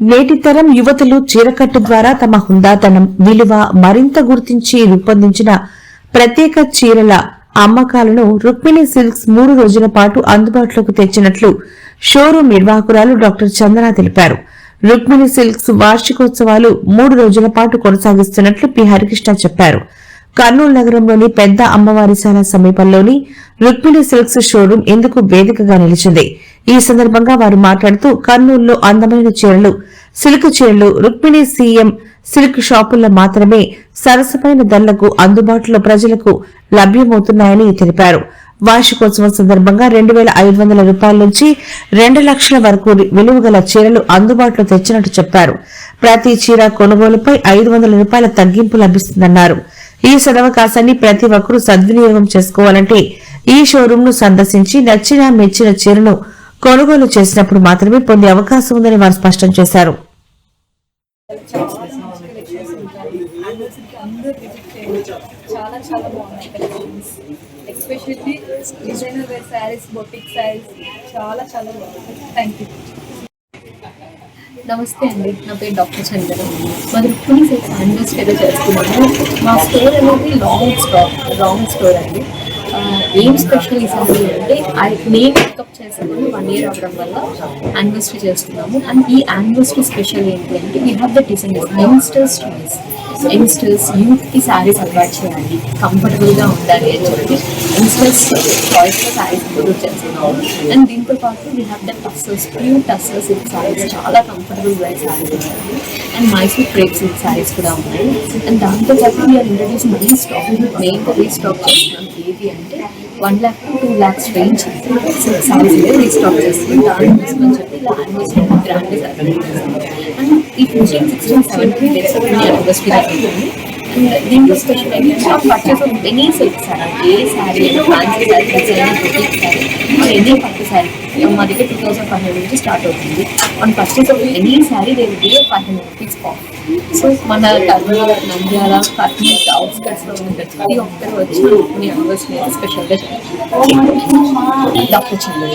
నేటి తరం యువతులు చీరకట్టు ద్వారా తమ హుందాతనం విలువ మరింత గుర్తించి రూపొందించిన ప్రత్యేక చీరల అమ్మకాలను రుక్మిణి సిల్క్స్ మూడు రోజుల పాటు అందుబాటులోకి తెచ్చినట్లు షోరూం నిర్వాహకురాలు డాక్టర్ చందన తెలిపారు. రుక్మిణి సిల్క్స్ వార్షికోత్సవాలు మూడు రోజుల పాటు కొనసాగిస్తున్నట్లు పి. హరికృష్ణ చెప్పారు. కర్నూలు నగరంలోని పెద్ద అమ్మవారిశాల సమీపంలోని రుక్మిణి సిల్క్స్ షోరూం ఇందుకు వేదికగా నిలిచింది? ఈ సందర్భంగా వారు మాట్లాడుతూ కర్నూలులో అందమైన చీరలు సిల్క్ చీరలు రుక్మిణి సీఎం సిల్క్ షాపుల్లో మాత్రమే సరసమైన ధరలకు అందుబాటులో ప్రజలకు లభ్యమవుతున్నాయని తెలిపారు. వార్షికోత్సవం సందర్భంగా రెండు వేల ఐదు వందల రూపాయల నుంచి రెండు లక్షల వరకు విలువ గల చీరలు అందుబాటులో తెచ్చినట్టు చెప్పారు. ప్రతి చీర కొనుగోలుపై ఐదు వందల రూపాయల తగ్గింపు లభిస్తుందన్నారు. ఈ సదవకాశాన్ని ప్రతి ఒక్కరూ సద్వినియోగం చేసుకోవాలంటే ఈ షోరూం ను సందర్శించి నచ్చిన మెచ్చిన చీరను కొనుగోలు చేసినప్పుడు మాత్రమే పొందే అవకాశం ఉందని వారు స్పష్టం చేశారు. చాలా చాలా బాగున్నాయి collections especially designer wear saris boutique saris చాలా చాలా బాగున్నాయి థ్యాంక్ యూ నమస్తే అండి. నా పేరు డాక్టర్ చందన మాది రుక్మిణి సిల్క్స్ యానివర్సరీ చేస్తున్నాము. మా స్టోర్ అనేది లాంగ్ స్టాక్ లాంగ్ స్టోర్ అండి. ఏం స్పెషల్ ఈసారి అంటే ఐ- నేను పికప్ చేసుకుని వన్ ఇయర్ అవడం వల్ల యానివర్సరీ చేస్తున్నాము. అండ్ ఈ యానివర్సరీ స్పెషల్ ఏంటి అంటే we have the designers youngsters choice youngsters యూత్కి శారీస్ అలవాటు చేయాలి. కంఫర్టబుల్గా ఉండాలి అని చెప్పి యంగ్స్టర్స్ చాయిస్లో శారీస్ ప్రొడ్యూస్ చేస్తున్నాము. అండ్ దీంతో పాటు we have the tussars pure tussars in saris చాలా కంఫర్టబుల్ వేర్ శారీస్ ఉన్నాయి. And Mysore crepes in saris కూడా ఉన్నాయి. అండ్ దాంతో పాటు we are introduce many stock main restock చేస్తున్నాం ఏంటి అంటే one lakh to two lakhs range silk saris restock చేస్తున్నాం దానికోసం అని చెప్పి ఇలా అన్ని గ్రాండ్ అండ్ ఈ fifteen sixteen seventeen days anniversary దీంట్లో స్పెషల్ ఏంటంటే purchase any silk sari a sari fancy sari boutique sari మరి ఎనీ పట్టు శారీ మా దగ్గర టూ థౌసండ్ ఫైవ్ హండ్రెడ్ నుంచి స్టార్ట్ అవుతుంది మన purchase of any sari they will be five hundred rupees off so మన కర్నూలు నంద్యాల కర్నూలు అవుట్స్కట్స్లో ఉన్న ప్రతి ఒక్కరు వచ్చి మీ యూనివర్సిటీ స్పెషల్గా డాక్టర్ చంద్ర